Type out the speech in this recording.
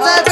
在这